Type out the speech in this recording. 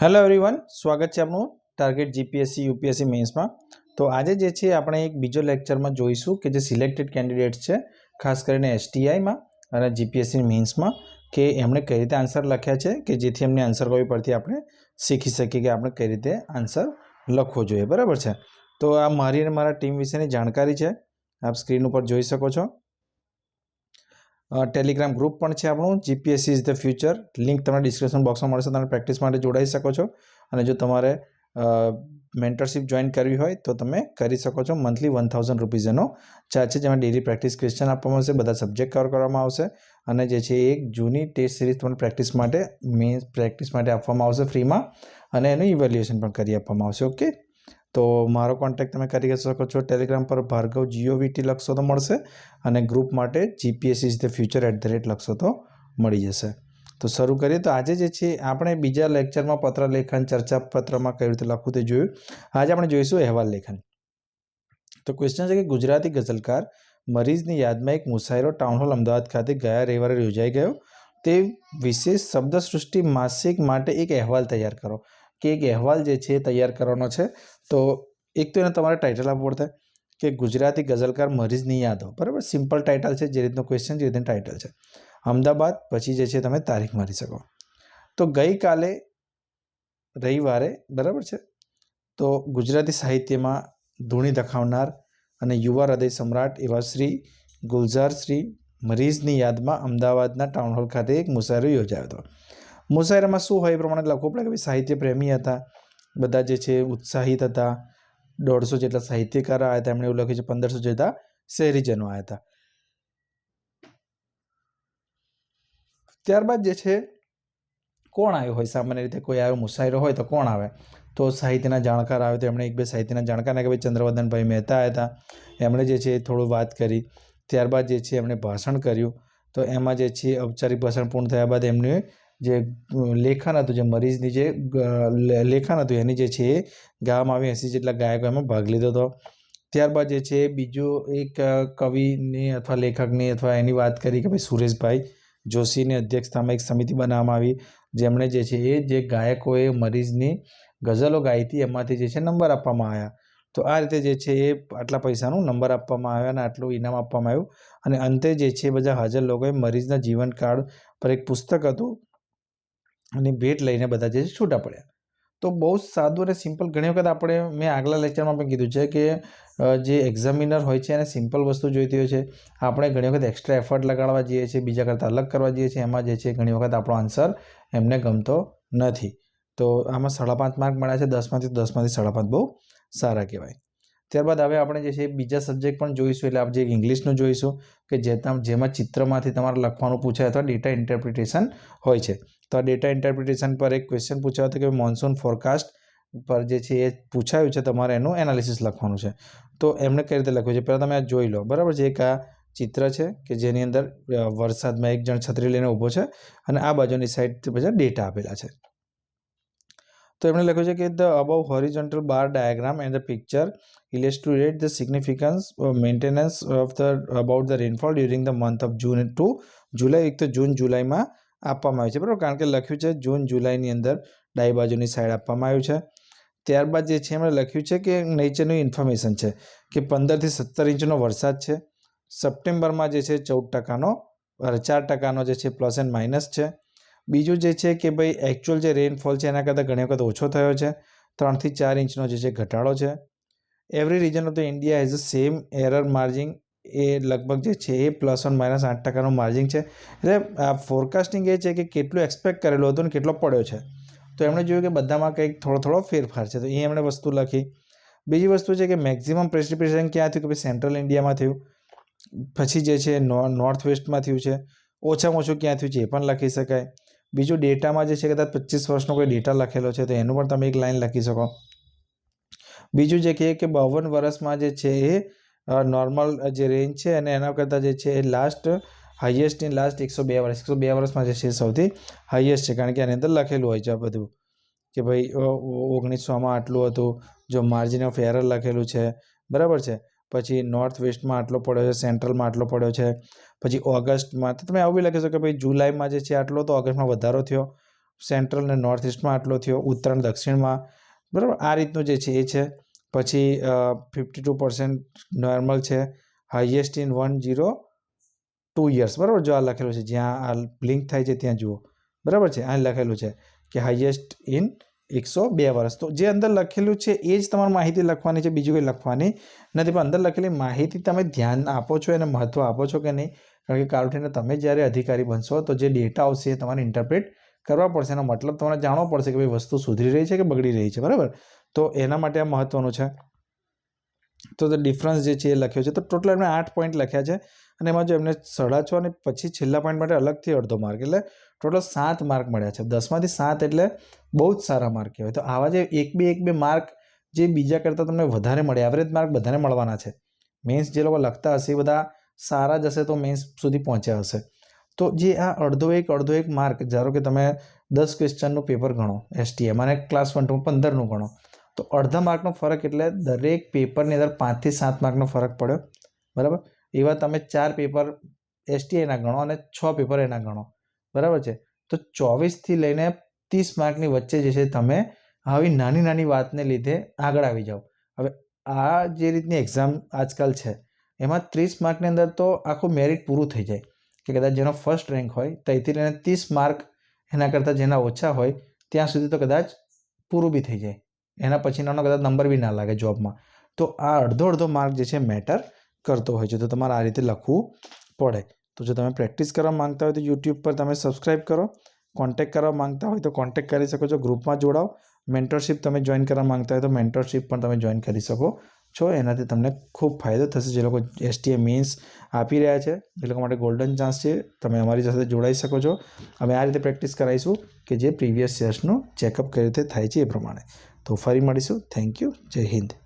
Hello everyone સ્વાગત છે આપનું ટાર્ગેટ જીપીએસસી યુપીએસસી મેન્સમાં તો આજે જે છે, આપણે એક બીજો લેક્ચરમાં જોઈશું કે જે સિલેક્ટેડ કેન્ડિડેટ્સ છે, ખાસ કરીને એસટીઆઈમાં અને જીપીએસસી મેન્સમાં કે એમણે કઈ રીતે આન્સર લખ્યા છે, કે જેથી એમને આન્સર કોઈ પરથી આપણે શીખી શકીએ કે આપણે કઈ રીતે આન્સર લખવો જોઈએ. બરાબર છે? તો આ મારી અને મારા ટીમ વિશેની જાણકારી છે. આપ સ્ક્રીન ઉપર જોઈ શકો છો. ટેલિગ્રામ ગ્રુપ પણ છે આપણું. GPSC is the future link તમને ડિસ્ક્રિપ્શન બોક્સમાં મળશે. તમે પ્રેક્ટિસ માટે જોડાઈ શકો છો. અને જો તમારે મેન્ટરશિપ જોઈન કરવી હોય, તો તમે કરી શકો છો મંથલી વન થાઉઝન્ડ રૂપીઝ એનો ચાર્જ છે, જેમાં ડેલી પ્રેક્ટિસ ક્વેશ્ચન આપવામાં આવશે, બધા સબ્જેક્ટ કવર કરવામાં આવશે. અને જે છે એક જૂની ટેસ્ટ સિરીઝ તમને પ્રેક્ટિસ માટે મેન્સ પ્રેક્ટિસ માટે આપવામાં આવશે ફ્રીમાં અને એનું ઇવેલ્યુએશન પણ કરી આપવામાં આવશે ઓકે તો મારો કોન્ટેક્ટ તમે કરી શકો છો. ટેલિગ્રામ પર ભાર્ગવ જીઓવીટી લખશો તો મળશે અને ગ્રુપ માટે GPS is the future at the rate લખશો તો મળી જશે. તો શરૂ કરીએ તો આજે જે છે આપણે બીજા લેક્ચરમાં પત્ર લેખન ચર્ચા પત્રમાં કઈ રીતે લખવું તે જોયું. આજે આપણે જોઈશું અહેવાલ લેખન. તો ક્વેશ્ચન છે કે ગુજરાતી ગઝલકાર મરીઝની યાદમાં એક મુસાયરો ટાઉન હોલ અમદાવાદ ખાતે ગયા રવિવારે યોજાઈ ગયો. તે વિશેષ શબ્દસૃષ્ટિ માસિક માટે એક અહેવાલ તૈયાર કરો. કે એક અહેવાલ જે છે તૈયાર કરવાનો છે. તો એક તો એને તમારે ટાઇટલ આપવું પડશે કે ગુજરાતી ગઝલકાર મરીઝની યાદો બરાબર? સિમ્પલ ટાઇટલ છે, જે રીતનો ક્વેશ્ચન જે રીતનું ટાઇટલ છે. અમદાવાદ, પછી જે છે તમે તારીખ મારી શકો. તો ગઈકાલે રવિવારે, બરાબર છે? તો ગુજરાતી સાહિત્યમાં ધૂણી દખાવનાર અને યુવા હૃદય સમ્રાટ એવા શ્રી ગુલઝાર શ્રી મરીઝની યાદમાં અમદાવાદના ટાઉન હોલ ખાતે એક મુસારો યોજાયો હતો. મુશાયરામાં શું હોય એ પ્રમાણે લખવું પડે કે સાહિત્ય પ્રેમી હતા. બધા જે છે ઉત્સાહિત હતા. દોઢસો જેટલા સાહિત્યકાર આવ્યા હતા. એમણે એવું લખ્યું છે, પંદરસો જેટલા શહેરીજનો આવ્યા હતા. ત્યારબાદ જે છે, કોણ આવ્યો હોય? સામાન્ય રીતે કોઈ આવ્યો મુશાયરો હોય તો કોણ આવે? તો સાહિત્યના જાણકાર આવે તો એમણે એક બે સાહિત્યના જાણકાર કે ભાઈ ચંદ્રવર્ધનભાઈ મહેતા આવ્યા હતા. એમણે જે છે થોડું વાત કરી. ત્યારબાદ જે છે એમણે ભાષણ કર્યું. તો એમાં જે છે ઔપચારિક ભાષણ પૂર્ણ થયા બાદ એમને જે લેખન હતું, જે મરીઝની જે લેખન હતું, એની જે છે એ ગાવામાં આવી એંસી જેટલા ગાયકો એમાં ભાગ લીધો હતો. ત્યારબાદ જે છે બીજો એક કવિની અથવા લેખકની અથવા એની વાત કરી કે ભાઈ સુરેશભાઈ જોશીની અધ્યક્ષતામાં એક સમિતિ બનાવવામાં આવી, જેમણે જે છે એ જે ગાયકોએ મરીઝની ગઝલો ગાઈ હતી, એમાંથી જે છે નંબર આપવામાં આવ્યા. તો આ રીતે જે છે એ આટલા પૈસાનું નંબર આપવામાં આવ્યા અને આટલું ઇનામ આપવામાં આવ્યું. અને અંતે જે છે બધા હાજર લોકોએ મરીઝના જીવનકાળ પર એક પુસ્તક હતું અને ભેટ લઈને બધા જે છે છૂટા પડ્યા. તો બહુ સાદું અને સિમ્પલ ઘણી વખત આપણે મેં આગલા લેક્ચરમાં પણ કીધું છે કે જે એક્ઝામિનર હોય છે એને સિમ્પલ વસ્તુ જોઈતી હોય છે, આપણે ઘણી વખત એક્સ્ટ્રા એફર્ટ લગાડવા જઈએ છીએ, બીજા કરતાં અલગ કરવા જઈએ છીએ, એમાં જે છે ઘણી વખત આપણો આન્સર એમને ગમતો નથી. તો આમાં સાડા પાંચ માર્ક મળ્યા છે દસમાંથી દસમાંથી સાડા પાંચ બહુ સારા કહેવાય. ત્યારબાદ હવે આપણે જે છે બીજા સબ્જેક્ટ પણ જોઈશું, એટલે આપણે ઇંગ્લિશનું જોઈશું, કે જે જેમાં ચિત્રમાંથી તમારે લખવાનું પૂછાય અથવા ડેટા ઇન્ટરપ્રિટેશન હોય છે. તો આ ડેટા ઇન્ટરપ્રિટેશન પર એક ક્વેશ્ચન પૂછાયો હતો કે મોન્સૂન ફોરકાસ્ટ પર જે છે એ પૂછાયું છે તમારે એનું એનાલિસિસ લખવાનું છે. તો એમણે કઈ રીતે લખ્યું છે? પહેલાં તમે આ જોઈ લો. બરાબર છે? એક આ ચિત્ર છે કે જેની અંદર વરસાદમાં એક જણ છત્રી લઈને ઊભો છે અને આ બાજુની સાઈડ બધા ડેટા આપેલા છે. તો એમણે લખ્યું છે કે the above horizontal bar diagram and the picture illustrate the significance maintenance of the about the rainfall during the month of June to July એક તો જૂન જુલાઈમાં આપવામાં આવ્યું છે. બરાબર? કારણ કે લખ્યું છે જૂન, જુલાઈની અંદર ડાઈ બાજુની સાઈડ આપવામાં આવ્યું છે. ત્યારબાદ જે છે એમણે લખ્યું છે કે નેચરનું ઇન્ફોર્મેશન છે કે પંદરથી સત્તર ઇંચનો વરસાદ છે. સપ્ટેમ્બરમાં જે છે ચૌદ ટકાનો ચાર ટકાનો જે છે પ્લસ એન્ડ માઇનસ છે. બીજું જે છે કે ભાઈ એકચ્યુઅલ જે રેનફોલ છે એના કરતાં ઘણી વખત ઓછો થયો છે. ત્રણથી ચાર ઇંચનો જે છે ઘટાડો છે. Every region of the India as a same error margin એ લગભગ જે છે એ પ્લસ વન માઇનસ આઠ ટકાનું માર્જિન છે. એટલે આ ફોરકાસ્ટિંગ એ છે કે કેટલું એક્સપેક્ટ કરેલું હતું ને કેટલો પડ્યો છે. તો એમણે જોયું કે બધામાં કંઈક થોડો થોડો ફેરફાર છે. તો એ એમણે વસ્તુ લખી. બીજી વસ્તુ છે કે મેક્ઝિમમ પ્રેસિપિટેશન ક્યાં થયું? કે ભાઈ સેન્ટ્રલ ઇન્ડિયામાં થયું. પછી જે છે નોર્થ વેસ્ટમાં થયું છે. ઓછામાં ઓછું ક્યાં થયું છે એ પણ લખી શકાય. બીજું ડેટામાં જે છે કદાચ પચીસ વર્ષનો કોઈ ડેટા લખેલો છે તો એનું પણ તમે એક લાઈન લખી શકો. બીજું જે કહીએ કે બાવન વર્ષમાં જે છે એ નોર્મલ જે રેન્જ છે અને એના કરતાં જે છે એ લાસ્ટ હાઈએસ્ટ ઇન લાસ્ટ એકસો બે વર્ષ, એકસો બે વર્ષમાં જે છે સૌથી હાઈએસ્ટ છે. કારણ કે આની અંદર લખેલું હોય છે આ બધું. કે ભાઈ ઓગણીસોમાં આટલું હતું, જો માર્જિન ઓફ એરર લખેલું છે, બરાબર છે? પછી નોર્થ વેસ્ટમાં આટલો પડ્યો છે સેન્ટ્રલમાં આટલો પડ્યો છે, પછી ઓગસ્ટમાં, તો તમે આવું બી લખી શકો કે ભાઈ જુલાઈમાં જે છે આટલો, તો ઓગસ્ટમાં વધારો થયો. સેન્ટ્રલ અને નોર્થ ઇસ્ટમાં આટલો થયો ઉત્તરાયણ દક્ષિણમાં, બરાબર? આ રીતનું જે છે એ છે. પછી ફિફ્ટી ટુ પર્સન્ટ નોર્મલ છે highest in one zero two years બરાબર? જો આ લખેલું છે, જ્યાં આ લિંક થાય છે, ત્યાં જુઓ. બરાબર છે? આ લખેલું છે કે હાઈએસ્ટ ઇન એકસો બે વર્ષ. તો જે અંદર લખેલું છે, એ જ તમારે માહિતી લખવાની છે, બીજું કંઈ લખવાની નથી. પણ અંદર લખેલી માહિતી તમે ધ્યાન આપો છો, એને મહત્ત્વ આપો છો કે નહીં? કારણ કે કાલ ઉઠીને તમે જ્યારે અધિકારી બનશો, તો જે ડેટા આવશે એ તમારે ઇન્ટરપ્રેટ કરવા પડશે. એનો મતલબ તમારે જાણવો પડશે કે ભાઈ વસ્તુ સુધરી રહી છે કે બગડી રહી છે. બરાબર? તો એના માટે આ મહત્ત્વનું છે. તો ડિફરન્સ જે છે એ લખ્યો છે. તો ટોટલ એમણે આઠ પોઈન્ટ લખ્યા છે અને એમાં જો એમને સાડા છ અને પછી છેલ્લા પોઈન્ટ માટે અલગથી અડધો માર્ક એટલે ટોટલ સાત માર્ક મળ્યા છે. દસમાંથી સાત એટલે બહુ જ સારા માર્ક કહેવાય. તો આવા જે એક બે એક બે માર્ક જે બીજા કરતાં તમને વધારે મળે એવરેજ માર્ક બધાને મળવાના છે. મેન્સ જે લોકો લખતા હશે એ બધા સારા જ હશે તો મેન્સ સુધી પહોંચ્યા હશે. તો જે આ અડધો એક અડધો એક માર્ક ધારો કે તમે દસ ક્વેશ્ચનનું પેપર ગણો એસટીએમ અને ક્લાસ વન ટુ પંદરનું ગણો તો અડધા માર્કનો ફરક એટલે દરેક પેપરની અંદર પાંચથી સાત માર્કનો ફરક પડ્યો. બરાબર? એવા તમે ચાર પેપર એસટીઆઈના ગણો અને છ પેપર એના ગણો. બરાબર છે? તો ચોવીસથી લઈને ત્રીસ માર્કની વચ્ચે જે છે તમે આવી નાની નાની વાતને લીધે આગળ આવી જાઓ. હવે આ જે રીતની એક્ઝામ આજકાલ છે, એમાં ત્રીસ માર્કની અંદર તો આખું મેરિટ પૂરું થઈ જાય. કે કદાચ જેનો ફર્સ્ટ રેન્ક હોય ત્યાંથી લઈને ત્રીસ માર્ક એના કરતાં જેના ઓછા હોય, ત્યાં સુધી તો કદાચ પૂરું બી થઈ જાય. એના પછીનાનો કદાચ નંબર બી ના લાગે જોબમાં તો આ અડધો અડધો માર્ક જે છે મેટર કરતો હોય છે. તો તમારે આ રીતે લખવું પડે. તો જો તમે પ્રેક્ટિસ કરવા માંગતા હોય તો યુટ્યુબ પર તમે સબસ્ક્રાઈબ કરો. કોન્ટેક્ટ કરવા માંગતા હોય તો કોન્ટેક્ટ કરી શકો છો. ગ્રુપમાં જોડાઓ. મેન્ટરશિપ તમે જોઈન કરવા માંગતા હોય તો મેન્ટરશિપ પણ તમે જોઈન કરી શકો છો. એનાથી તમને ખૂબ ફાયદો થશે. જે લોકો એસટીએ મીન્સ આપી રહ્યા છે, એ લોકો માટે ગોલ્ડન ચાન્સ છે. તમે અમારી સાથે જોડાઈ શકો છો. અમે આ રીતે પ્રેક્ટિસ કરાવીશું કે જે પ્રીવિયસ યર્સનું ચેકઅપ કઈ રીતે થાય છે એ પ્રમાણે. તો ફરી મળીશું. થેન્ક યુ જય હિન્દ.